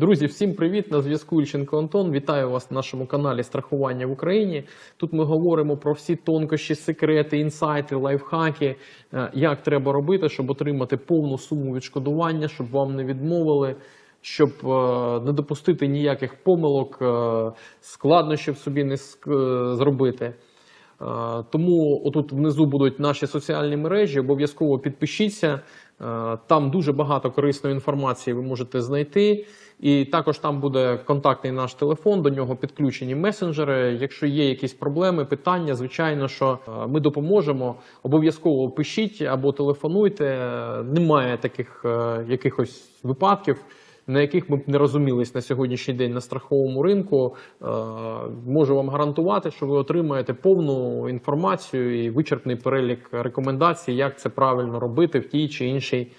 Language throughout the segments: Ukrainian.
Друзі, всім привіт! На зв'язку Ільченко Антон. Вітаю вас на нашому каналі Страхування в Україні. Тут ми говоримо про всі тонкощі, секрети, інсайти, лайфхаки, е, як треба робити, щоб отримати повну суму відшкодування, щоб вам не відмовили, щоб е, не допустити ніяких помилок, е, складнощів собі не зробити. Тому отут внизу будуть наші соціальні мережі. Обов'язково підпишіться. Е, Там дуже багато корисної інформації ви можете знайти. І також там буде контактний наш телефон, до нього підключені месенджери. Якщо є якісь проблеми, питання, звичайно, що е, ми допоможемо. Обов'язково пишіть або телефонуйте. Немає таких е, якихось випадків на яких ми б не розумілись на сьогоднішній день на страховому ринку. Е, Можу вам гарантувати, що ви отримаєте повну інформацію і вичерпний перелік рекомендацій, як це правильно робити в тій чи іншій.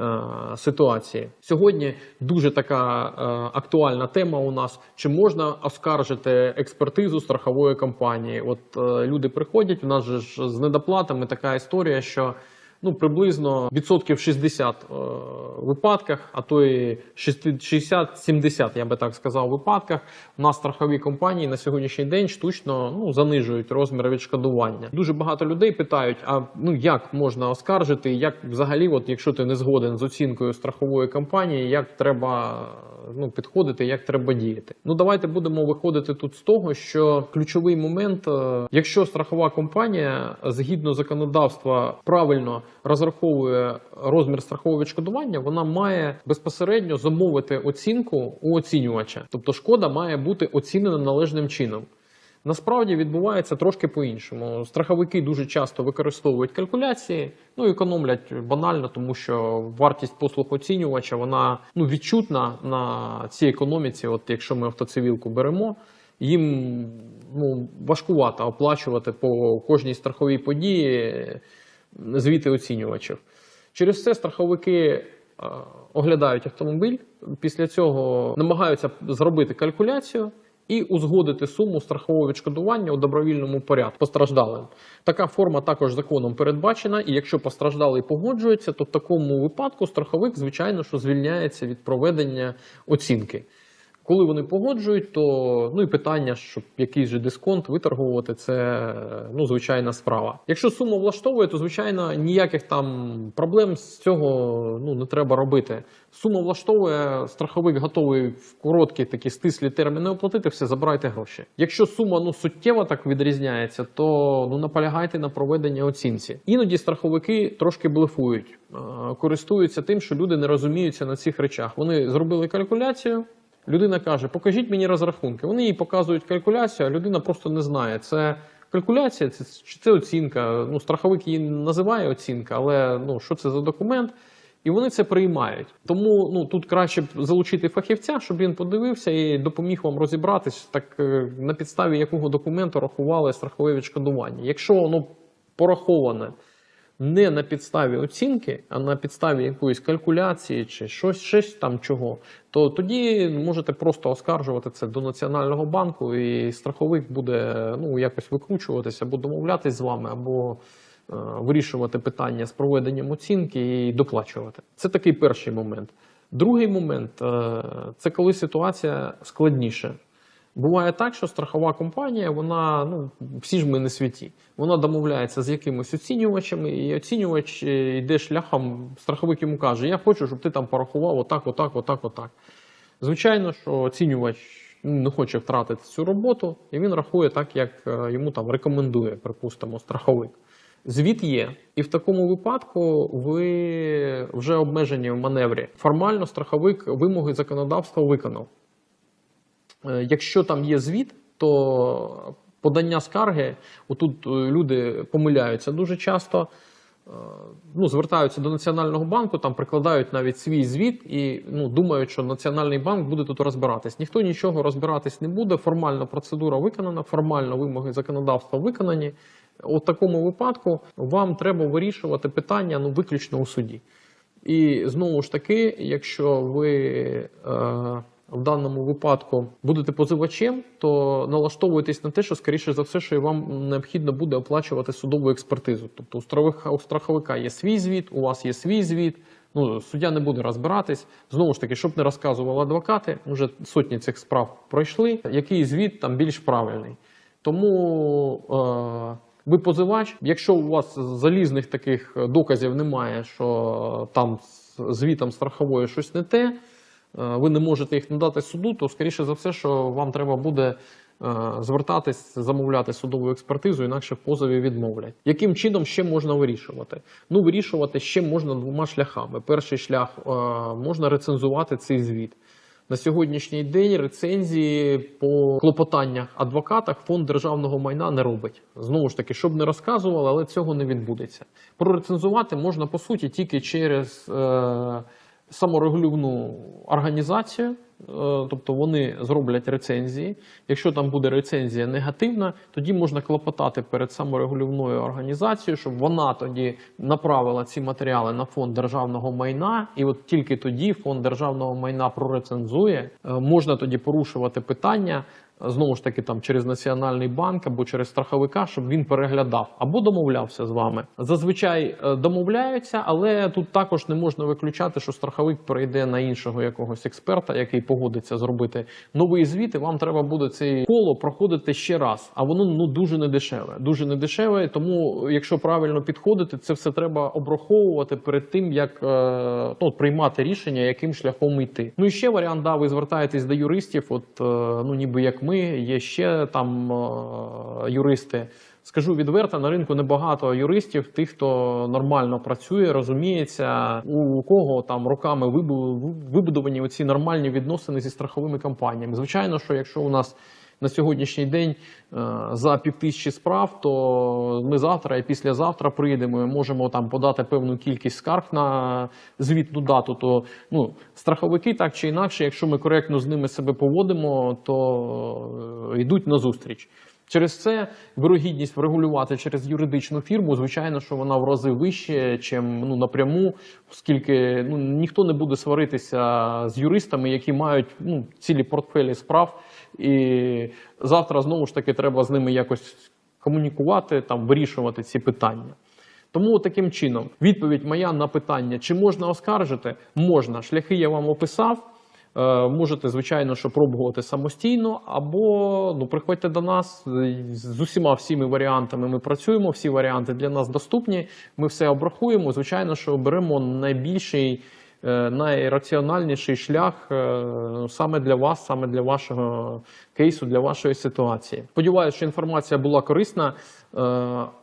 е, Ситуації сьогодні дуже така е, актуальна тема. У нас чи можна оскаржити експертизу страхової компанії? От люди приходять. У нас же ж з недоплатами така історія, що ну приблизно відсотків 60 е, випадках, а то і 60-70, я би так сказав, випадках у нас страхові компанії на сьогоднішній день штучно ну занижують розмір відшкодування. Дуже багато людей питають: а ну як можна оскаржити, як взагалі, от якщо ти не згоден з оцінкою страхової компанії, як треба ну підходити, як треба діяти? Ну давайте будемо виходити тут з того, що ключовий момент, е, якщо страхова компанія згідно законодавства правильно розраховує розмір страхового відшкодування, вона має безпосередньо замовити оцінку у оцінювача, тобто шкода має бути оцінена належним чином. Насправді відбувається трошки по-іншому. Страховики дуже часто використовують калькуляції, ну економлять банально, тому що вартість послуг оцінювача вона ну відчутна на цій економіці. От якщо ми автоцивілку беремо, їм ну важкувато оплачувати по кожній страховій події звіти оцінювачів. Через це страховики е, оглядають автомобіль, після цього намагаються зробити калькуляцію і узгодити суму страхового відшкодування у добровільному порядку постраждалим. Така форма також законом передбачена, і якщо постраждалий погоджується, то в такому випадку страховик, звичайно, що звільняється від проведення оцінки. Коли вони погоджують, то ну і питання, щоб якийсь же дисконт виторгувати, це ну звичайна справа. Якщо сума влаштовує, то звичайно ніяких там проблем з цього ну не треба робити. Сума влаштовує, страховик готовий в короткі такі стислі терміни оплатити, все забирайте гроші. Якщо сума ну суттєво так відрізняється, то ну наполягайте на проведенні оцінці. Іноді страховики трошки блефують, користуються тим, що люди не розуміються на цих речах. Вони зробили калькуляцію. Людина каже: покажіть мені розрахунки. Вони їй показують калькуляцію, а людина просто не знає. Це калькуляція, це, чи це оцінка. Ну, страховик її називає оцінка, але ну, що це за документ? І вони це приймають. Тому ну тут краще б залучити фахівця, щоб він подивився і допоміг вам розібратись, так е, на підставі якого документу рахували страхове відшкодування. Якщо воно пораховане не на підставі оцінки, а на підставі якоїсь калькуляції чи щось, щось там чого, то тоді можете просто оскаржувати це до Національного банку, і страховик буде ну якось викручуватися або домовлятись з вами, або е, вирішувати питання з проведенням оцінки і доплачувати. Це такий перший момент. Другий момент е, це коли ситуація складніша. Буває так, що страхова компанія, вона ну всі ж ми не святі. Вона домовляється з якимось оцінювачами, і оцінювач е, йде шляхом, страховик йому каже: Я хочу, щоб ти там порахував отак, отак, отак, отак. Звичайно, що оцінювач ну, не хоче втратити цю роботу, і він рахує так, як е, йому там рекомендує, припустимо, страховик. Звіт є, і в такому випадку ви вже обмежені в маневрі. Формально страховик вимоги законодавства виконав. Е, Якщо там є звіт, то подання скарги, отут е, люди помиляються дуже часто. е, Ну, звертаються до Національного банку, там прикладають навіть свій звіт і ну, думають, що Національний банк буде тут розбиратись. Ніхто нічого розбиратись не буде. Формально процедура виконана, формально вимоги законодавства виконані. У такому випадку вам треба вирішувати питання ну, виключно у суді. І знову ж таки, якщо ви е, в даному випадку будете позивачем, то налаштовуйтесь на те, що скоріше за все, що вам необхідно буде оплачувати судову експертизу. Тобто у страховика, є свій звіт, у вас є свій звіт. Ну, суддя не буде розбиратись. Знову ж таки, щоб не розказували адвокати, вже сотні цих справ пройшли. Який звіт там більш правильний. Тому е, ви позивач, якщо у вас залізних таких доказів немає, що там з звітом страхової щось не те, ви не можете їх надати суду, то скоріше за все, що вам треба буде е, звертатись, замовляти судову експертизу, інакше в позові відмовлять. Яким чином ще можна вирішувати? Ну, вирішувати ще можна двома шляхами. Перший шлях е, можна рецензувати цей звіт. На сьогоднішній день рецензії по клопотаннях адвокатах фонд державного майна не робить. Знову ж таки, щоб не розказували, але цього не відбудеться. Прорецензувати можна по суті тільки через е, саморегулівну організацію. Е, Тобто вони зроблять рецензії. Якщо там буде рецензія негативна, тоді можна клопотати перед саморегулівною організацією, щоб вона тоді направила ці матеріали на фонд державного майна, і от тільки тоді фонд державного майна прорецензує. Е, Можна тоді порушувати питання. Знову ж таки, там через національний банк або через страховика, щоб він переглядав або домовлявся з вами. Зазвичай е, домовляються, але тут також не можна виключати, що страховик перейде на іншого якогось експерта, який погодиться зробити новий звіт. І вам треба буде цей коло проходити ще раз. А воно ну дуже недешеве. Дуже недешеве. Тому, якщо правильно підходити, це все треба обраховувати перед тим, як е, ну, приймати рішення, яким шляхом йти. Ну і ще варіант, да, ви звертаєтесь до юристів, от е, ну ніби як ми, є ще там е, юристи. Скажу відверто, на ринку небагато юристів, тих, хто нормально працює, розуміється, у кого там роками вибудовані оці нормальні відносини зі страховими компаніями. Звичайно, що якщо у нас на сьогоднішній день е, за півтисячі справ, то ми завтра і післязавтра прийдемо і можемо там подати певну кількість скарг на звітну дату. То ну страховики так чи інакше, якщо ми коректно з ними себе поводимо, то е, йдуть на зустріч. Через це вирогідність врегулювати через юридичну фірму, звичайно, що вона в рази вище, чим ну напряму, оскільки ну ніхто не буде сваритися з юристами, які мають ну цілі портфелі справ, і завтра знову ж таки треба з ними якось комунікувати, там вирішувати ці питання. Тому таким чином, відповідь моя на питання, чи можна оскаржити, можна. Шляхи я вам описав. Е, Можете, звичайно, що пробувати самостійно, або ну, приходьте до нас з усіма всіми варіантами. Ми працюємо, всі варіанти для нас доступні. Ми все обрахуємо. Звичайно, що беремо найбільший, е, найраціональніший шлях е, саме для вас, саме для вашого кейсу, для вашої ситуації. Сподіваюся, що інформація була корисна.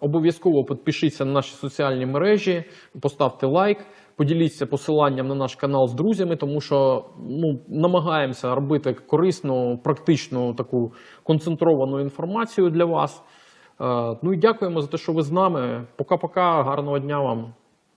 Обов'язково підпишіться на наші соціальні мережі, поставте лайк. Поділіться посиланням на наш канал з друзями, тому що ну, намагаємося робити корисну, практичну таку концентровану інформацію для вас. Е, Ну і дякуємо за те, що ви з нами. Пока-пока, гарного дня вам.